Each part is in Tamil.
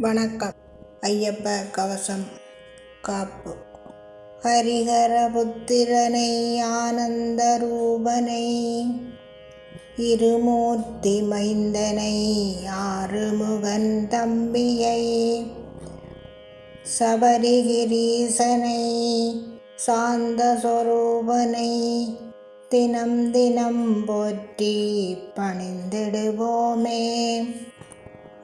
வணக்கம். ஐயப்ப கவசம் காப்பு. ஹரிஹர புத்திரனை ஆனந்த ரூபனை இருமூர்த்தி மைந்தனை ஆறுமுகன் தம்பியை சபரிகிரீசனை சாந்த சொரூபனை தினம் தினம் போற்றி பணிந்திடுவோமே.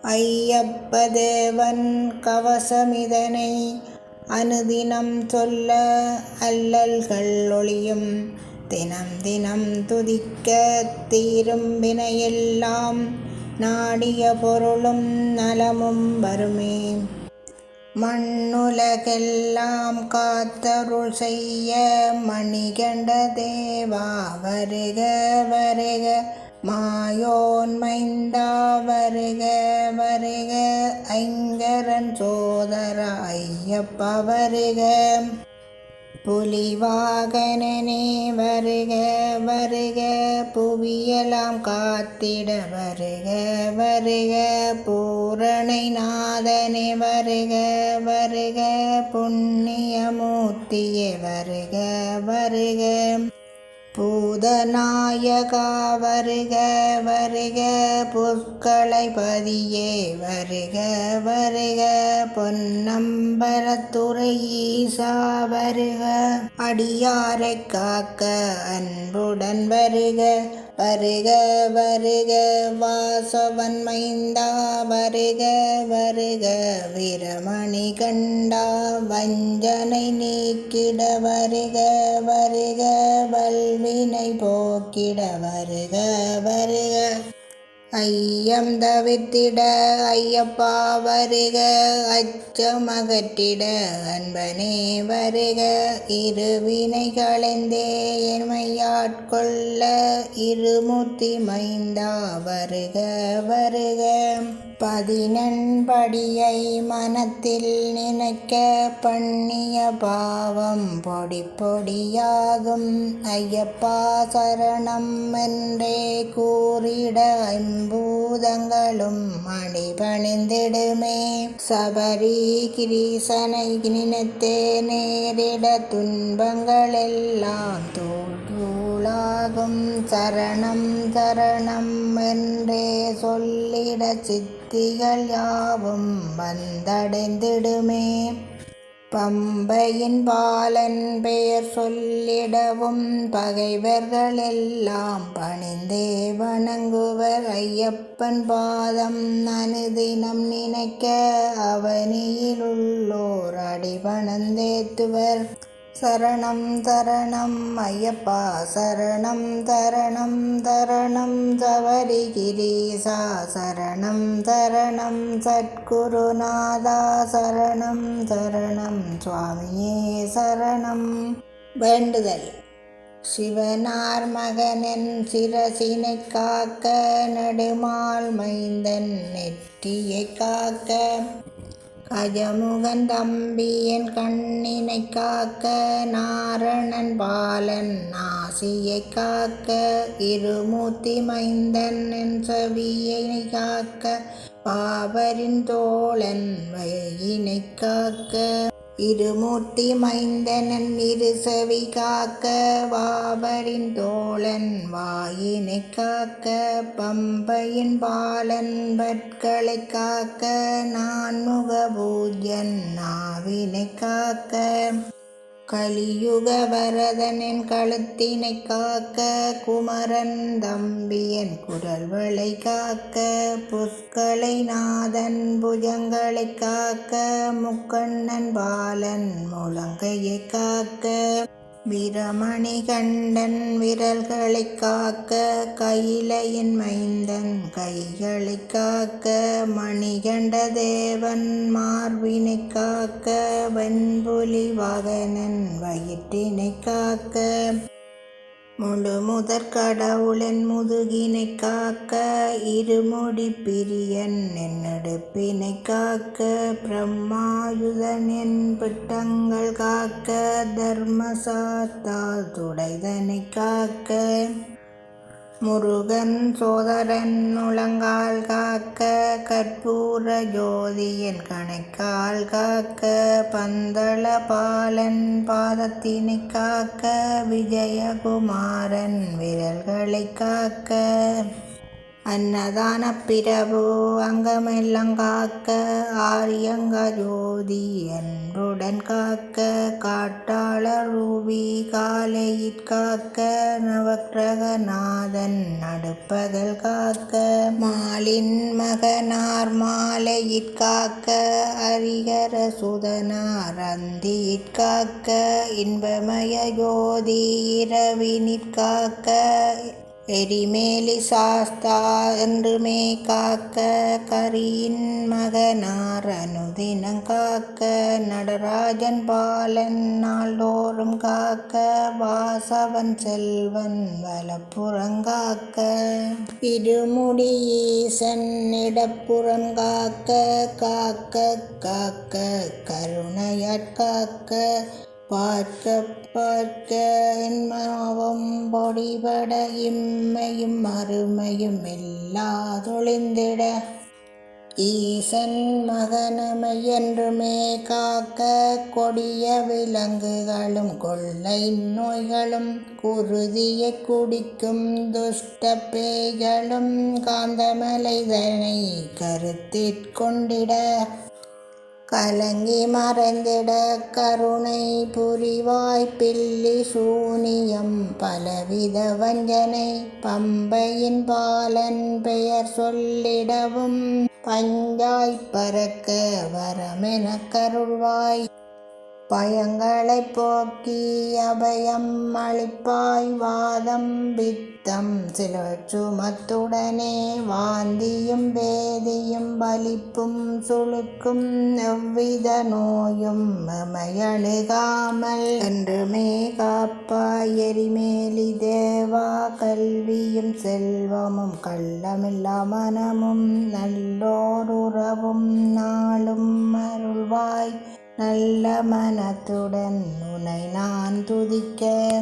ஐயப்ப தேவன் கவசமிதனை அனுதினம் சொல்ல அல்லல்கள் ஒளியும். தினம் தினம் துதிக்க தீரும் வினையெல்லாம் நாடிய பொருளும் நலமும் வருமே. மண்ணுலகெல்லாம் காத்தருள் செய்ய மணிகண்ட தேவா வருக வருக. மாயோன்மைந்தா வருக வருக ஐங்கரன் சோதர ஐயப்பா வருக. புலிவாகனே வருக வருக புவியலாம் காத்திட வருக வருக பூரணை நாதனே வருக வருக புண்ணியமூர்த்தியே வருக வருக. பூதநாயகா வருக வருக புற்களை பதியே வருக வருக பொன்னம்பரத்துறை ஈசா வருக. அடியாரை காக்க அன்புடன் வருக வருக வருக வாசவன் மைந்தா வருக வருக வீரமணி கண்டா வஞ்சனை நீக்கிட வருக வருக வல்வினை போக்கிட வருக வருக. ஐயம் தவிர்த்திட ஐயப்பா வருக அச்சமகற்றிட அன்பனே வருக இருவினை களைந்தே என்மையாட்கொள்ள இருமூர்த்தி மைந்தா வருக வருக. பதினன்படியை மனத்தில் நினைக்க பண்ணிய பாவம் பொடி பொடியாகும். ஐயப்பா சரணம் என்றே கூறிட ஐம்பூதங்களும் மணிபணிந்திடுமே சபரி கிரீசனை நினைத்தே நேரிட துன்பங்களெல்லாம் தூள் தூளாகும் சரணம் சரணம் என்றே சொல்லிட சித்திகள் யாவும் வந்தடைந்திடுமே. பம்பையின் பாலன் பெயர் சொல்லிடவும் பகைவர்களெல்லாம் பணிந்தே வணங்குவர் ஐயப்பன் பாதம் அனுதினம் நினைக்க அவனியில் உள்ளோர் அடிபணந்தேத்துவர் சரணம் தரணம் ஐயப்பா சரணம் தரணம் தரணம் சபரிகிரீசா சரணம் தரணம் சத்குருநாதா சரணம் தரணம் சுவாமியே சரணம். வேண்டுதல். சிவனார் மகனன் சிரசினை காக்க நெடுமால் மைந்தன் நெற்றியை காக்க. கஜமுகன் தம்பியன் கண்ணினை காக்க நாரணன் பாலன் நாசியை காக்க இருமூர்த்தி மைந்தன் என் செவியை காக்க பாபரின் தோழன் வயினை காக்க இருமூர்த்தி மைந்தனன் இரு செவி காக்க வாபரின் தோழன் வாயினை காக்க பம்பையின் பாலன் பற்களை காக்க நான்முக பூஜ்யன் நாவினை காக்க. கலியுக வரதனின் கழுத்தினை காக்க குமரன் தம்பியன் குரல்களை காக்க புஷ்களை நாதன் புஜங்களை காக்க முக்கண்ணன் பாலன் முழங்கையை காக்க. வீரமணி கண்டன் விரல்களை காக்க கையிலையின் மைந்தன் கைகளை காக்க மணிகண்ட தேவன் மார்பினை காக்க வெண்புலி வாகனன் வயிற்றினை காக்க. முழு முதற் கடவுளன் முதுகினை காக்க இருமுடி பிரியன் என்னெடுப்பினை காக்க பிரம்மாயுதன் என்பிட்டங்கள் காக்க தர்மசாத்தால் துடைதனை காக்க. முருகன் சோதரன் முழங்கால் காக்க கற்பூர ஜோதியன் கணைக்கால் காக்க பந்தள பாலன் பாதத்தினை காக்க விஜயகுமாரன் விரல்களை காக்க. அன்னதான பிரபு அங்கமெல்லாம் காக்க ஆரியங்க ஜோதி அன்புடன் காக்க காட்டாள ரூபி காலையிற் காக்க நவக்கிரகநாதன் நடுப்பகல் காக்க மாலின் மகனார் மாலையிற் காக்க அரிகர சுதனார் அந்தியிற் காக்க இன்பமய ஜோதி இரவினிற் காக்க எரிமேலிசாஸ்தா என்றுமே காக்க கரியின் மகனார் அனுதினம் காக்க நடராஜன் பாலன் நாள்தோறும் காக்க வாசவன் செல்வன் வலப்புறங்காக்க இருமுடியீசன் இடப்புறம் காக்க காக்க காக்க கருணையாற் காக்க பார்க்க பார்க்க என் பொடிபட இம்மையும் அருமையும் எல்லாதொழிந்திட ஈசன் மகனமை என்றுமே காக்க கொடிய விலங்குகளும் கொள்ளை நோய்களும் குருதியை குடிக்கும் துஷ்ட பேய்களும் காந்தமலைதனை கருத்திற் கொண்டிட. கலங்கி மறைந்திட கருணை புரிவாய் பில்லி சூனியம் பலவித வஞ்சனை பம்பையின் பாலன் பெயர் சொல்லிடவும் பஞ்சாய் பறக்க வரமென கருள்வாய் பயங்களை போக்கி அபயம் அளிப்பாய் வாதம் பித்தம் சில சுமத்துடனே வாந்தியும் வேதியும் வலிப்பும் சுழுக்கும் எவ்வித நோயும் எமையழுகாமல் என்றுமே காப்பாய் எரிமேலி தேவா கல்வியும் செல்வமும் கள்ளமில்லா மனமும் நல்லோருறவும் நாளும் அருள்வாய் நல்ல மனத்துடன் உனை நான் துதிக்க.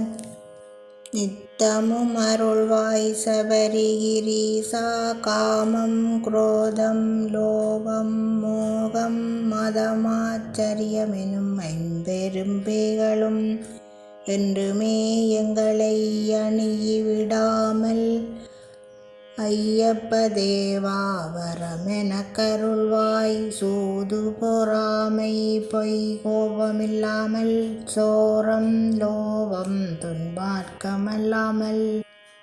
நித்தமும் அருள்வாய் சபரிகிரீசா காமம் குரோதம் லோகம் மோகம் மதமாச்சரியமெனும் ஐம்பெரும் பேய்களும் என்றுமே எங்களை அணுகிவிடாமல் விடாமல் ஐயப்ப தேவாவரமென கருள்வாய் சூது பொறாமை பொய் கோபமில்லாமல் சோரம் லோபம் துன்பார்க்கமல்லாமல்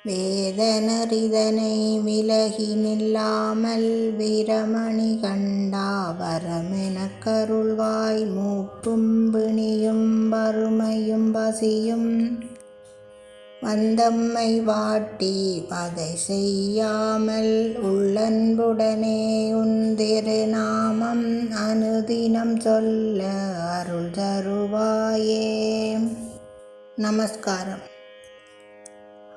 வேதனரிதனை விலகி நில்லாமல் வீரமணி கண்டாவரமென கருள்வாய் மூப்பும் பிணியும் வறுமையும் பசியும் வந்தம்மை வாட்டி பதை செய்யாமல் உள்ளன்புடனே உன் திருநாமம் அனுதினம் சொல்ல அருள் தருவாயே. நமஸ்காரம்.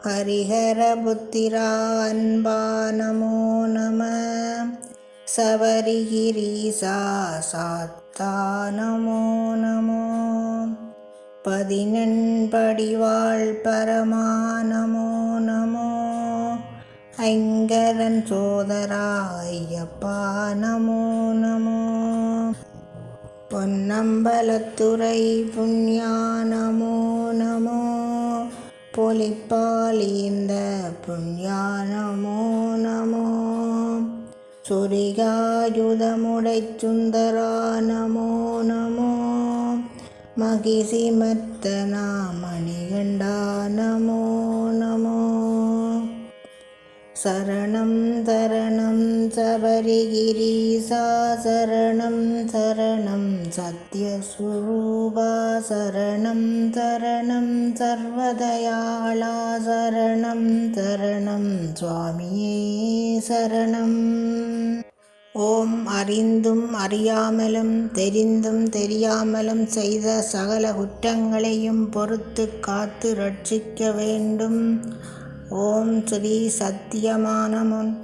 ஹரிஹர புத்திரா அன்பா நமோ. நம சபரிகிரீசா சாத்தா நமோ நமோ. பதினெண்படிவாள் பரமா நமோ. நமோ ஐங்கரன் சோதராயப்பா நமோ நமோ. பொன்னம்பலத்துறை புண்ணியா நமோ நமோ. பொலிப்பாலிந்த புண்ணியா நமோ நமோ. சுரிகாயுதமுடை சுந்தரா நமோ நமோ. मागिषीमत्तनामणिगण्डा नमो। नमो शरणं शरणं चबरिगिरीशा शरणं शरणं सत्यस्वरूपा शरणं शरणं सर्वदयाला शरणं शरणं स्वामी शरणम्। ஓம் அறிந்தும் அறியாமலும் தெரிந்தும் தெரியாமலும் செய்த சகல குற்றங்களையும் பொறுத்து காத்து ரட்சிக்க வேண்டும். ஓம் ஸ்ரீ சத்தியமான முன்.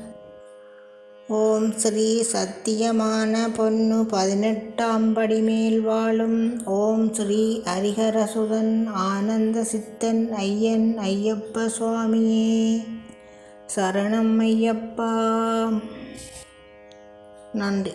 ஓம் ஸ்ரீ சத்தியமான பொன்னு பதினெட்டாம் படி மேல் வாழும். ஓம் ஸ்ரீ ஹரிஹரசுதன் ஆனந்த சித்தன் ஐயன் ஐயப்ப சுவாமியே. சரணம் ஐயப்பா. நன்றி.